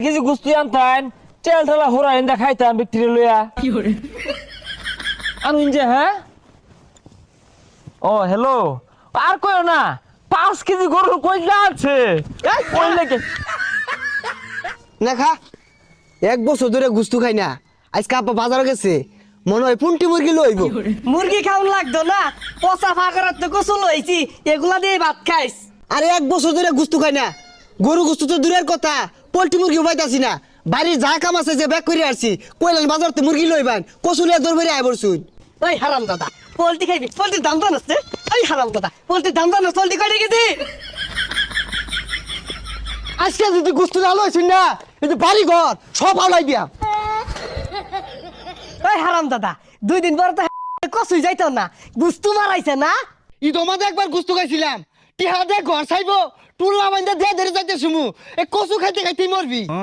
কিছু গুস্তি আনতান তেল হোরা খাইতাম বিক্রি লইয়া। আনুন যে হ্যাঁ? ও হ্যালো আর কইও না পাঁচ কেজি গরুর কইলা আছে? এক বছর ধরে গুস্তু খাই না আজকে আপা বাজারে গেছে মনে হয় পুন্টি মুরগি লইব। মুরগি খাওন লাগতো না পচা ফাঁকরাত তো গোসল হয়েছি এগুলা দিয়ে ভাত খাইস। আরে এক বছর ধরে গুস্তু খাই না গরু গুস্তু তো দূরের কথা পোল্ট্রি মুরগি উপাইতাছি না। বাড়ির যা কাম আছে যে ব্যাগ করে আসছি কইলেন বাজারতে মুরগি লইবান কচুলিয়া দৌড় আয় বলছুন ওই হারাম দাদা, পোল্ট্রি খাইবি, পোল্ট্রির দাম জানাচ্ছে ওই হারাম দাদা, পোল্ট্রির দাম জানাস পোল্ট্রি কয়টা কেজি? আজকে যদি গুস্তু না লইছুন না এই বাড়ি ঘর সব আলাই দিয়া। ওই হারাম দাদা, দুই দিন পরে তো কসুই যাইতো না, গুস্তু মারাইছে না? ঈদ মাঝে একবার গুস্তু খাইছিলাম। টিহা দে ঘর চাইব টুল্লা বান্ধা দিয়ে ধরে যাইতে সুমু এ কচু খাইতে খাইতে মরবি।